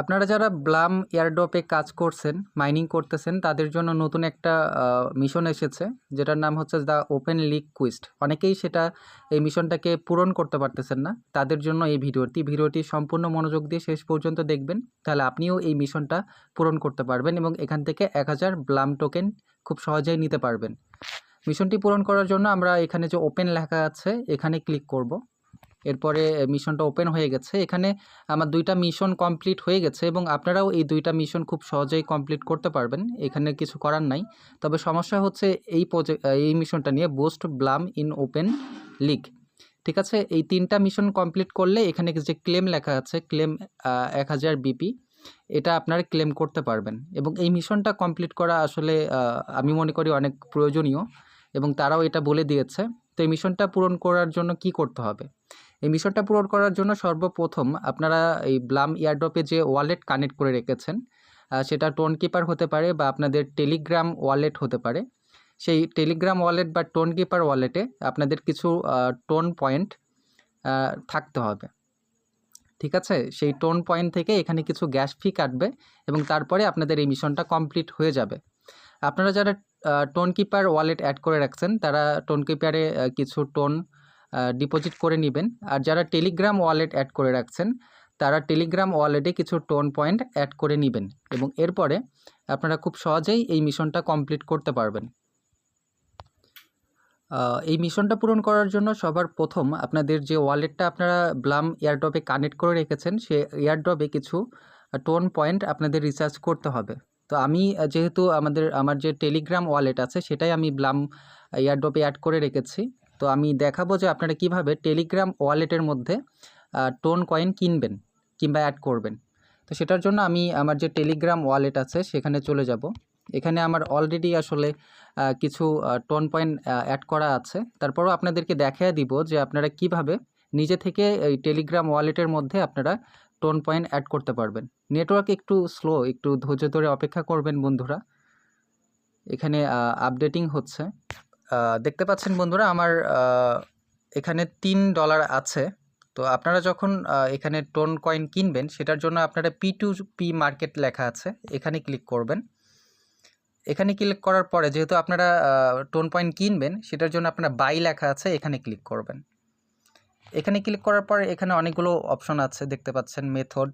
আপনারা যারা ব্লাম এয়ারড্রপে কাজ করছেন মাইনিং করতেছেন, তাদের জন্য নতুন একটা মিশন এসেছে, যেটার নাম হচ্ছে দ্য ওপেন লিগ কুইস্ট অনেকেই সেটা, এই মিশনটাকে পূরণ করতে পারতেছেন না, তাদের জন্য এই ভিডিওটি। ভিডিওটি সম্পূর্ণ মনোযোগ দিয়ে শেষ পর্যন্ত দেখবেন, তাহলে আপনিও এই মিশনটা পূরণ করতে পারবেন এবং এখান থেকে এক হাজার ব্লাম টোকেন খুব সহজেই নিতে পারবেন। মিশনটি পূরণ করার জন্য আমরা এখানে যে ওপেন লেখা আছে, এখানে ক্লিক করব। এরপরে মিশনটা ওপেন হয়ে গেছে। এখানে আমার দুইটা মিশন কমপ্লিট হয়ে গেছে এবং আপনারাও এই দুইটা মিশন খুব সহজেই কমপ্লিট করতে পারবেন। এখানে কিছু করার নাই। তবে সমস্যা হচ্ছে এই এই মিশনটা নিয়ে boost Blum in open league ঠিক আছে? এই তিনটা মিশন কমপ্লিট করলে এখানে যে ক্লেম লেখা আছে, ক্লেম এক হাজার বিপি, এটা আপনারা ক্লেম করতে পারবেন। এবং এই মিশনটা কমপ্লিট করা আসলে আমি মনে করি অনেক প্রয়োজনীয় এবং তারাও এটা বলে দিয়েছে। তো এই মিশনটা পূরণ করার জন্য কি করতে হবে? এই মিশনটা পূরণ করার জন্য সর্বপ্রথম আপনারা এই ব্লাম ইয়ারড্রপে যে ওয়ালেট কানেক্ট করে রেখেছেন সেটা টোন কিপার হতে পারে বা আপনাদের টেলিগ্রাম ওয়ালেট হতে পারে। সেই টেলিগ্রাম ওয়ালেট বা টোন কিপার ওয়ালেটে আপনাদের কিছু টোন পয়েন্ট থাকতে হবে। ঠিক আছে? সেই টোন পয়েন্ট থেকে এখানে কিছু গ্যাস ফি কাটবে এবং তারপরে আপনাদের এই মিশনটা কমপ্লিট হয়ে যাবে। আপনারা যারা টোন কিপার ওয়ালেট অ্যাড করে রাখছেন, তারা টোন কিপারে কিছু টোন ডিপোজিট করে নেবেন। আর যারা টেলিগ্রাম ওয়ালেট অ্যাড করে রাখছেন, তারা টেলিগ্রাম ওয়ালেটে কিছু টোন পয়েন্ট অ্যাড করে নেবেন এবং এরপরে আপনারা খুব সহজেই এই মিশনটা কমপ্লিট করতে পারবেন। এই মিশনটা পূরণ করার জন্য সবার প্রথম আপনাদের যে ওয়ালেটটা আপনারা ব্লাম এয়ারড্রপে কানেক্ট করে রেখেছেন, সে এয়ারড্রপে কিছু টোন পয়েন্ট আপনাদের রিচার্জ করতে হবে। তো আমি যেহেতু আমাদের, আমার যে টেলিগ্রাম ওয়ালেট আছে, সেটাই আমি ব্লাম এয়ারড্রপে অ্যাড করে রেখেছি। তো আমি দেখাবো যে আপনারা কীভাবে টেলিগ্রাম ওয়ালেটের মধ্যে টোন কয়েন কিনবেন কিংবা অ্যাড করবেন। তো সেটার জন্য আমি আমার যে টেলিগ্রাম ওয়ালেট আছে, সেখানে চলে যাব। এখানে আমার অলরেডি আসলে কিছু টোন পয়েন্ট অ্যাড করা আছে। তারপরও আপনাদেরকে দেখায় দিব যে আপনারা কীভাবে নিজে থেকে এই টেলিগ্রাম ওয়ালেটের মধ্যে আপনারা টোন পয়েন্ট অ্যাড করতে পারবেন। নেটওয়ার্ক একটু স্লো একটু ধৈর্য ধরে অপেক্ষা করবেন বন্ধুরা। এখানে আপডেটিং হচ্ছে। দেখতে পাচ্ছেন বন্ধুরা আমার এখানে তিন ডলার আছে। তো আপনারা যখন এখানে টোন কয়েন কিনবেন, সেটার জন্য আপনারা পি টু পি মার্কেট লেখা আছে। এখানে ক্লিক করবেন। এখানে ক্লিক করার পরে যেহেতু আপনারা টোন পয়েন্ট কিনবেন, সেটার জন্য আপনারা বাই লেখা আছে, এখানে ক্লিক করবেন। এখানে ক্লিক করার পর এখানে অনেকগুলো অপশন আছে, দেখতে পাচ্ছেন মেথড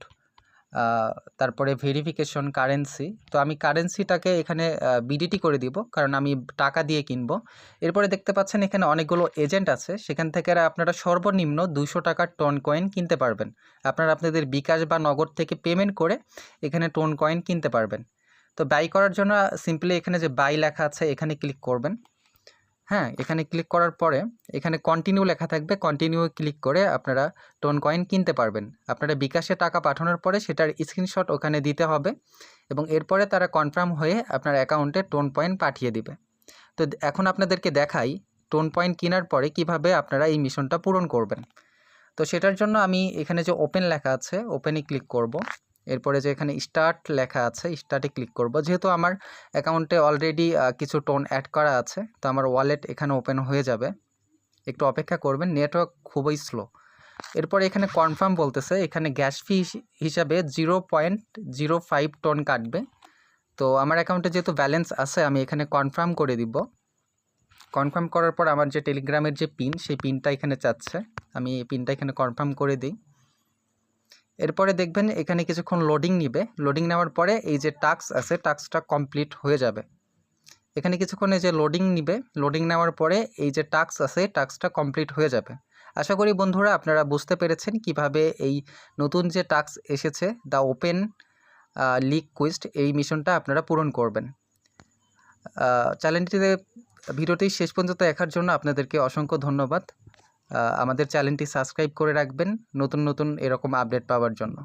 তারপরে ভেরিফিকেশন কারেন্সি তো আমি কারেন্সিটাকে এখানে বিডিটি করে দিব, কারণ আমি টাকা দিয়ে কিনবো। এরপরে দেখতে পাচ্ছেন এখানে অনেকগুলো এজেন্ট আছে, সেখান থেকে আপনারা সর্বনিম্ন দুশো টাকার টন কয়েন কিনতে পারবেন। আপনারা আপনাদের বিকাশ বা নগদ থেকে পেমেন্ট করে এখানে টোন কয়েন কিনতে পারবেন। তো বাই করার জন্য সিম্পলি এখানে যে বাই লেখা আছে, এখানে ক্লিক করবেন। হ্যাঁ এখানে ক্লিক করার পরে এখানে কন্টিনিউ লেখা থাকবে। কন্টিনিউ ক্লিক করে আপনারা টোন কয়েন কিনতে পারবেন। আপনারা বিকাশে টাকা পাঠানোর পরে সেটার স্ক্রিনশট ওখানে দিতে হবে এবং এরপরে তারা কনফার্ম হয়ে আপনার অ্যাকাউন্টে টোন পয়েন্ট পাঠিয়ে দিবে। তো এখন আপনাদেরকে দেখাই টোন পয়েন্ট কেনার পরে কীভাবে আপনারা এই মিশনটা পূরণ করবেন। তো সেটার জন্য আমি এখানে যে ওপেন লেখা আছে ওপেনে ক্লিক করব। এরপরে যে এখানে স্টার্ট লেখা আছে স্টার্টে ক্লিক করব। যেহেতু আমার অ্যাকাউন্টে অলরেডি কিছু টোন অ্যাড করা আছে, তো আমার ওয়ালেট এখানে ওপেন হয়ে যাবে। একটু অপেক্ষা করবেন নেটওয়ার্ক খুবই স্লো এরপর এখানে কনফার্ম বলতেছে, এখানে গ্যাস ফি হিসাবে zero point zero five TON কাটবে। তো আমার অ্যাকাউন্টে যেহেতু ব্যালেন্স আছে, আমি এখানে কনফার্ম করে দিব। কনফার্ম করার পর আমার যে টেলিগ্রামের যে পিন সেই পিনটা এখানে চাচ্ছে। আমি এই পিনটা এখানে কনফার্ম করে দিই। এরপরে দেখবেন এখানে কিছুক্ষণ লোডিং নিবে। লোডিং নেওয়ার পরে এই যে টাস্ক আছে টাস্কটা কমপ্লিট হয়ে যাবে। এখানে কিছুক্ষণ এই যে লোডিং নিবে। লোডিং নেওয়ার পরে এই যে টাস্ক আছে টাস্কটা কমপ্লিট হয়ে যাবে। আশা করি বন্ধুরা আপনারা বুঝতে পেরেছেন কীভাবে এই নতুন যে টাস্ক এসেছে দ্য ওপেন লিক কুইস্ট এই মিশনটা আপনারা পূরণ করবেন। চ্যানেলটিতে ভিডিওটি শেষ পর্যন্ত দেখার জন্য আপনাদেরকে অসংখ্য ধন্যবাদ। আমাদের চ্যানেলটি সাবস্ক্রাইব করে রাখবেন। নতুন নতুন এরকম আপডেট পাওয়ার জন্য।